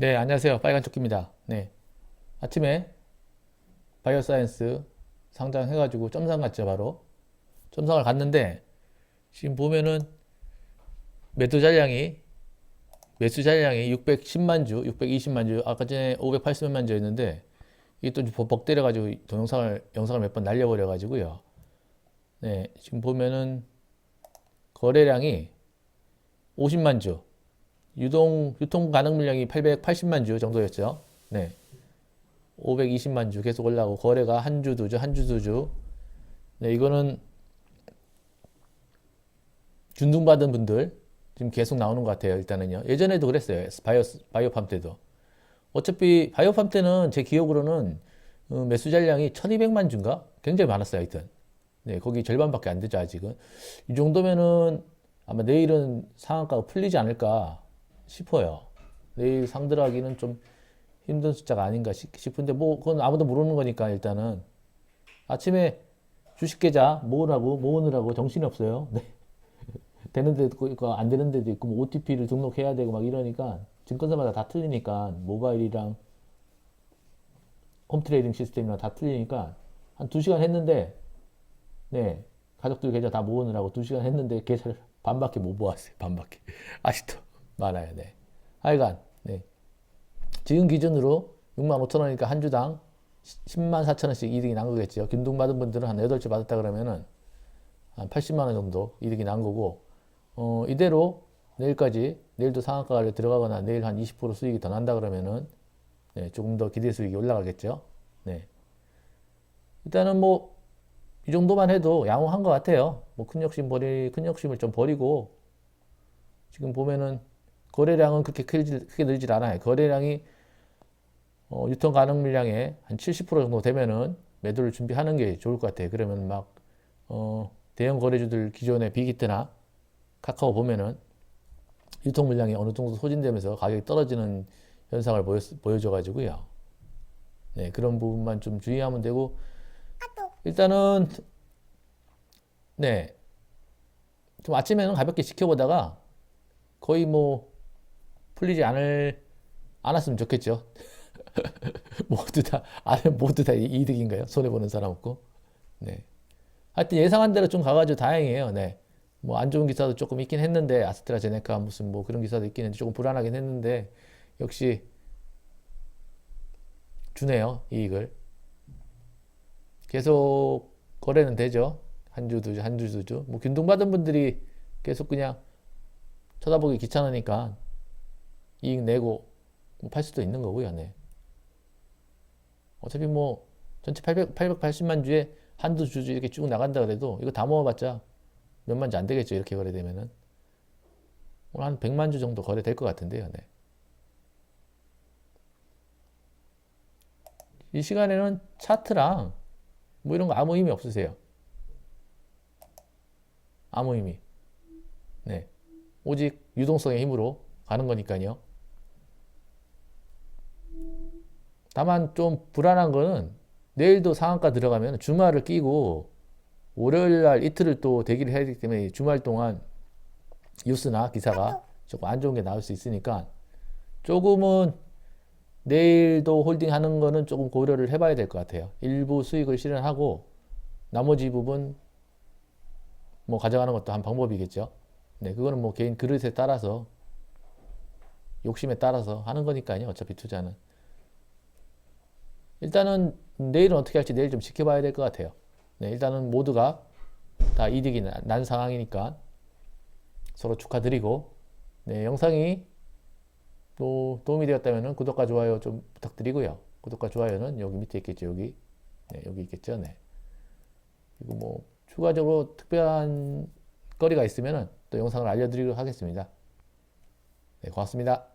네, 안녕하세요. 빨간 조끼입니다. 네. 아침에 바이오사이언스 상장 해가지고 점상 갔죠, 바로. 점상을 갔는데, 지금 보면은 매도 잔량이, 매수 잔량이 610만 주, 620만 주, 아까 전에 580만 주였는데, 이게 또 버벅 때려가지고 동영상을, 영상을 몇 번 날려버려가지고요. 네, 지금 보면은 거래량이 50만 주, 유동 유통 가능 물량이 880만 주 정도였죠. 네. 520만 주 계속 올라가고 거래가 한 주, 두 주, 한 주, 두 주. 네, 이거는 균등받은 분들 지금 계속 나오는 것 같아요. 일단은요. 예전에도 그랬어요. 바이오 바이오팜 때도. 어차피 바이오팜 때는 제 기억으로는 어, 매수 잔량이 1200만 주인가? 굉장히 많았어요. 하여튼. 네, 거기 절반밖에 안 되죠, 아직은. 이 정도면은 아마 내일은 상한가가 풀리지 않을까 싶어요. 내일 상들하기는 좀 힘든 숫자가 아닌가 싶- 싶은데 뭐 그건 아무도 모르는 거니까 일단은 아침에 주식 계좌 모으라고 모으느라고 정신이 없어요. 네. 되는 데도 있고 안 되는 데도 있고 뭐 OTP를 등록해야 되고 막 이러니까 증권사마다 다 틀리니까 모바일이랑 홈트레이딩 시스템이랑 다 틀리니까 한두 시간 했는데 네 가족들 계좌 다 모으느라고 두 시간 했는데 계좌를 반밖에 못 모았어요. 반밖에 아직도 많아요. 네. 하여간 네. 지금 기준으로 6만 5천 원이니까 한 주당 10만 4천 원씩 이득이 난 거겠죠. 균등 받은 분들은 한 8주 받았다 그러면은 한 80만 원 정도 이득이 난 거고 어, 이대로 내일까지 내일도 상한가를 들어가거나 내일 한 20% 수익이 더 난다 그러면은 네, 조금 더 기대 수익이 올라가겠죠. 네. 일단은 뭐 이 정도만 해도 양호한 것 같아요. 뭐 큰 욕심 버리 큰 욕심을 좀 버리고 지금 보면은 거래량은 그렇게 크게, 크게 늘질 않아요. 거래량이 어, 유통 가능 물량의 한 70% 정도 되면은 매도를 준비하는 게 좋을 것 같아요. 그러면 막 어, 대형 거래주들 기존의 빅히트나 카카오 보면은 유통 물량이 어느 정도 소진되면서 가격이 떨어지는 현상을 보여, 보여 줘 가지고요. 네, 그런 부분만 좀 주의하면 되고 일단은 네. 좀 아침에는 가볍게 지켜보다가 거의 뭐 풀리지 않을 않았으면 좋겠죠. 모두 다 아는 모두 다 이득인가요? 손해 보는 사람 없고. 네. 하여튼 예상한 대로 좀 가가지고 다행이에요. 네. 뭐 안 좋은 기사도 조금 있긴 했는데 아스트라제네카 무슨 뭐 그런 기사도 있긴 했는데 조금 불안하긴 했는데 역시 주네요 이익을. 계속 거래는 되죠. 한 주, 두 주, 한 주, 두 주. 뭐 균등 받은 분들이 계속 그냥 쳐다보기 귀찮으니까 이익 내고 뭐팔 수도 있는 거고요. 네. 어차피 뭐 전체 800, 880만 주에 한두 주 이렇게 쭉 나간다 그래도 이거 다 모아봤자 몇만 주 안 되겠죠. 이렇게 거래되면은. 오늘 한 100만 주 정도 거래될 것 같은데요. 네. 이 시간에는 차트랑 뭐 이런 거 아무 의미 없으세요. 아무 의미. 네. 오직 유동성의 힘으로 가는 거니까요. 다만 좀 불안한 거는 내일도 상한가 들어가면 주말을 끼고 월요일 날 이틀을 또 대기를 해야 되기 때문에 주말 동안 뉴스나 기사가 조금 안 좋은 게 나올 수 있으니까 조금은 내일도 홀딩 하는 거는 조금 고려를 해봐야 될 것 같아요. 일부 수익을 실현하고 나머지 부분 뭐 가져가는 것도 한 방법이겠죠. 네, 그거는 뭐 개인 그릇에 따라서 욕심에 따라서 하는 거니까요. 어차피 투자는. 일단은 내일은 어떻게 할지 내일 좀 지켜봐야 될 것 같아요. 네, 일단은 모두가 다 이득이 나- 난 상황이니까 서로 축하드리고 네, 영상이 또 도움이 되었다면 구독과 좋아요 좀 부탁드리고요. 구독과 좋아요는 여기 밑에 있겠죠. 여기. 네, 여기 있겠죠. 네. 그리고 뭐 추가적으로 특별한 거리가 있으면 또 영상을 알려드리도록 하겠습니다. 네, 고맙습니다.